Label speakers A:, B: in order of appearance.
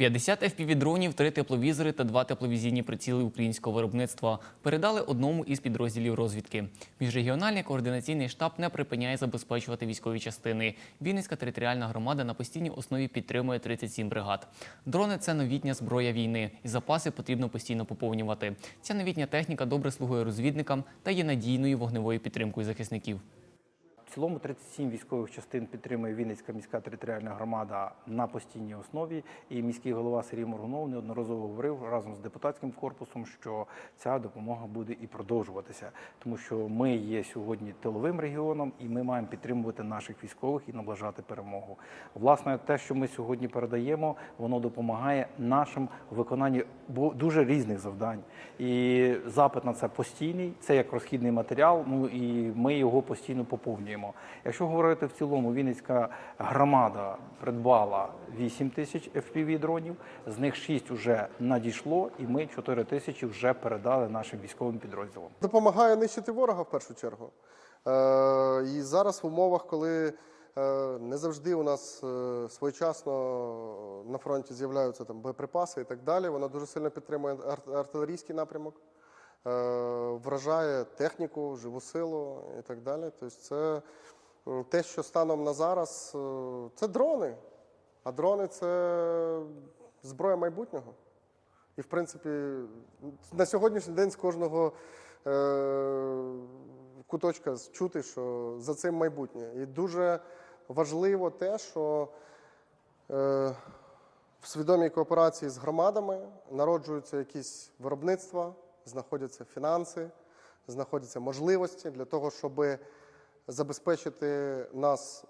A: 50 FPV-дронів, 3 тепловізори та 2 тепловізійні приціли українського виробництва передали одному із підрозділів розвідки. Міжрегіональний координаційний штаб не припиняє забезпечувати військові частини. Вінницька територіальна громада на постійній основі підтримує 37 бригад. Дрони це новітня зброя війни, і запаси потрібно постійно поповнювати. Ця новітня техніка добре слугує розвідникам та є надійною вогневою підтримкою захисників.
B: В цілому 37 військових частин підтримує Вінницька міська територіальна громада на постійній основі. І міський голова Сергій Моргунов неодноразово говорив разом з депутатським корпусом, що ця допомога буде і продовжуватися, тому що ми є сьогодні тиловим регіоном, і ми маємо підтримувати наших військових і наближати перемогу. Власне, те, що ми сьогодні передаємо, воно допомагає нашим виконанні дуже різних завдань. І запит на це постійний, це як розхідний матеріал. Ну і ми його постійно поповнюємо. Якщо говорити в цілому, Вінницька громада придбала 8 тисяч FPV дронів, з них 6 вже надійшло, і ми 4 тисячі вже передали нашим військовим підрозділам.
C: Допомагає нищити ворога в першу чергу. Е, і зараз в умовах, коли е, не завжди у нас е, своєчасно на фронті з'являються там боєприпаси і так далі, вона дуже сильно підтримує ар- артилерійський напрямок, вражає техніку, живу силу і так далі. Тобто це те, що станом на зараз, е, це дрони. А дрони це зброя майбутнього. І, в принципі, на сьогоднішній день з кожного е, куточка чути, що за цим майбутнє. І дуже важливо те, що е, в свідомій кооперації з громадами народжуються якісь виробництва, знаходяться фінанси, знаходяться можливості для того, щоб забезпечити нас